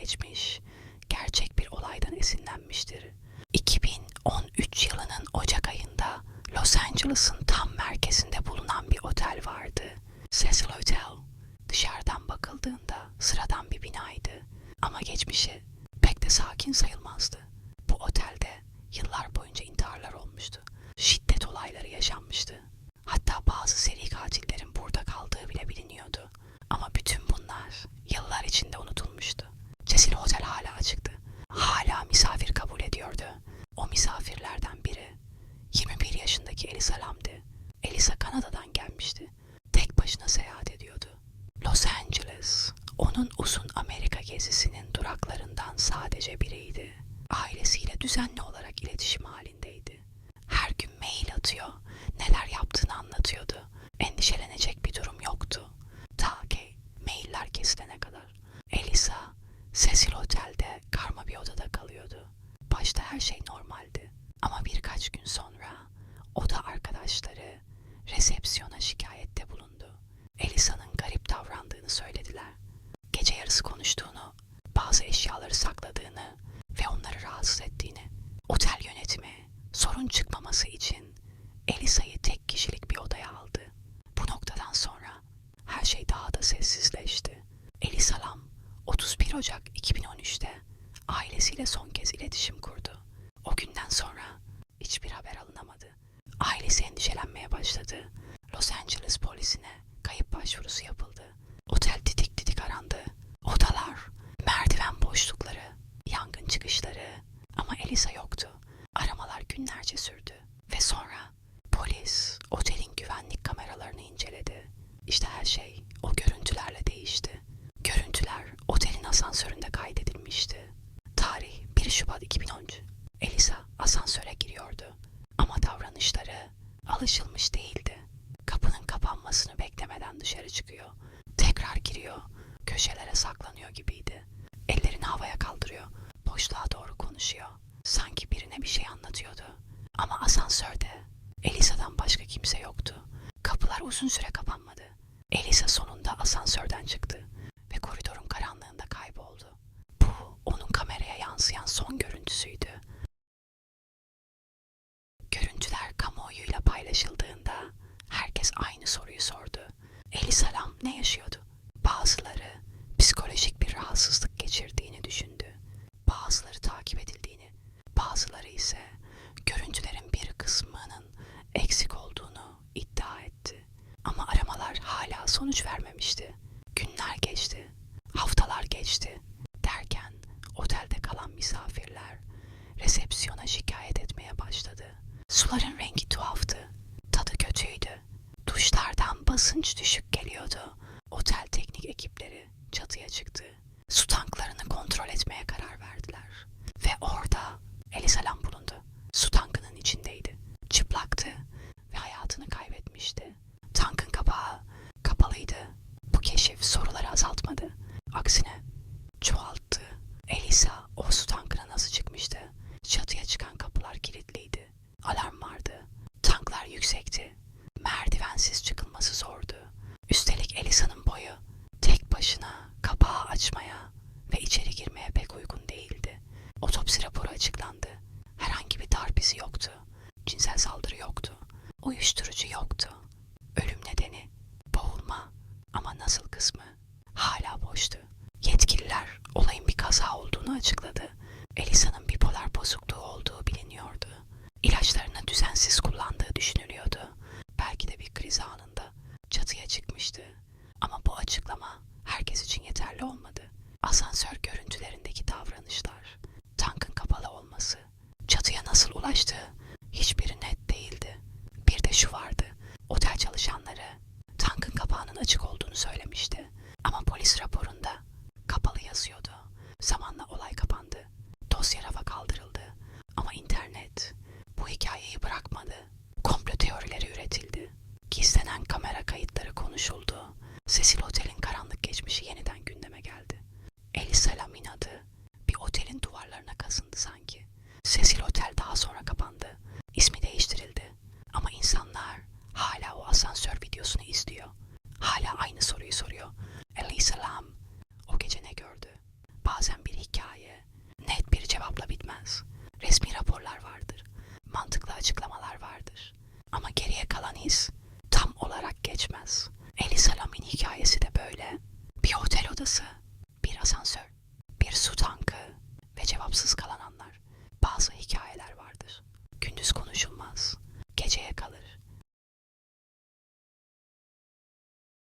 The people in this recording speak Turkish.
geçmiş, gerçek bir olaydan esinlenmiştir. 2013 yılının Ocak ayında Los Angeles'ın tam merkezinde bulunan bir otel vardı. Cecil Hotel. Dışarıdan bakıldığında sıradan bir binaydı ama geçmişi pek de sakin sayılmazdı. Elisa Kanada'dan gelmişti. Tek başına seyahat ediyordu. Los Angeles, onun uzun Amerika gezisinin duraklarından sadece biriydi. Ailesiyle düzenli olarak iletişim halindeydi. Her gün mail atıyor, neler yaptığını anlatıyordu. Endişelenecek bir durum yoktu. Ta ki mailler kesilene kadar. Elisa, Cecil Otel'de karma bir odada kalıyordu. Başta her şey normaldi. Ama birkaç gün sonra sorun çıkmaması için Elisa'yı tek kişilik bir odaya aldı. Bu noktadan sonra her şey daha da sessizleşti. Elisa Lam 31 Ocak 2013'te ailesiyle son kez iletişim kurdu. O günden sonra hiçbir haber alınamadı. Ailesi endişelenmeye başladı. Los Angeles polisine Günlerce sürdü ve sonra polis otelin güvenlik kameralarını inceledi. İşte her şey o görüntülerle değişti. Görüntüler otelin asansöründe kaydedilmişti. Tarih 1 Şubat 2013. Elisa asansöre giriyordu ama davranışları alışılmış değildi. Kapının kapanmasını beklemeden dışarı çıkıyor. Tekrar giriyor. Köşelere saklanıyor gibiydi. Ellerini havaya kaldırıyor. Boşluğa doğru konuşuyor. Sanki birine bir şey anlatıyordu. Ama asansörde Elisa'dan başka kimse yoktu. Kapılar uzun süre kapanmadı. Elisa sonunda asansörden çıktı ve koridorun karanlığında kayboldu. Bu onun kameraya yansıyan son görüntüsüydü. Görüntüler kamuoyuyla paylaşıldığında herkes aynı soruyu sordu. Elisa Lam ne yaşıyordu? Bazıları psikolojik bir rahatsızlık geçirdiğini düşündü. Bazıları takip edildiğini, bazıları ise eksik olduğunu iddia etti. Ama aramalar hala sonuç vermemişti. Günler geçti, haftalar geçti. Derken otelde kalan misafirler resepsiyona şikayet etmeye başladı. Suların rengi tuhaftı, tadı kötüydü. Duşlardan basınç düşük geliyordu. Otel teknik ekipleri çatıya çıktı. Su tanklarını kontrol etmeye karar verdiler. Ve orada Elisa Lam bulundu. Su ve hayatını kaybetmişti. Tankın kapağı kapalıydı. Bu keşif soruları azaltmadı. Aksine çoğalttı. Elisa o su tankına nasıl çıkmıştı? Çatıya çıkan kapılar kilitliydi. Alarm vardı. Tanklar yüksekti. Merdivensiz çıkılması zordu. Üstelik Elisa'nın boyu tek başına kapağı açmaya ve içeri girmeye pek uygun değildi. Otopsi raporu açıklandı. Herhangi bir darp izi yoktu. Cinsel saldırı yoktu. Uyuşturucu yoktu. Ölüm nedeni boğulma ama nasıl kısmı hala boştu. Yetkililer olayın bir kaza olduğunu açıkladı. Elisa'nın bipolar bozukluğu olduğu biliniyordu. İlaçlarını düzensiz kullandığı düşünülüyordu. Belki de bir kriz anında çatıya çıkmıştı. Ama bu açıklama herkes için yeterli olmadı. Asansör bırakmadı. Komplo teorileri üretildi. Gizlenen kamera kayıtları konuşuldu. Cecil Otel'in karanlık geçmişi yeniden açıklamalar vardır. Ama geriye kalan iz tam olarak geçmez. Elisa Lamin hikayesi de böyle. Bir otel odası, bir asansör, bir su tankı ve cevapsız kalan anlar. Bazı hikayeler vardır. Gündüz konuşulmaz, geceye kalır.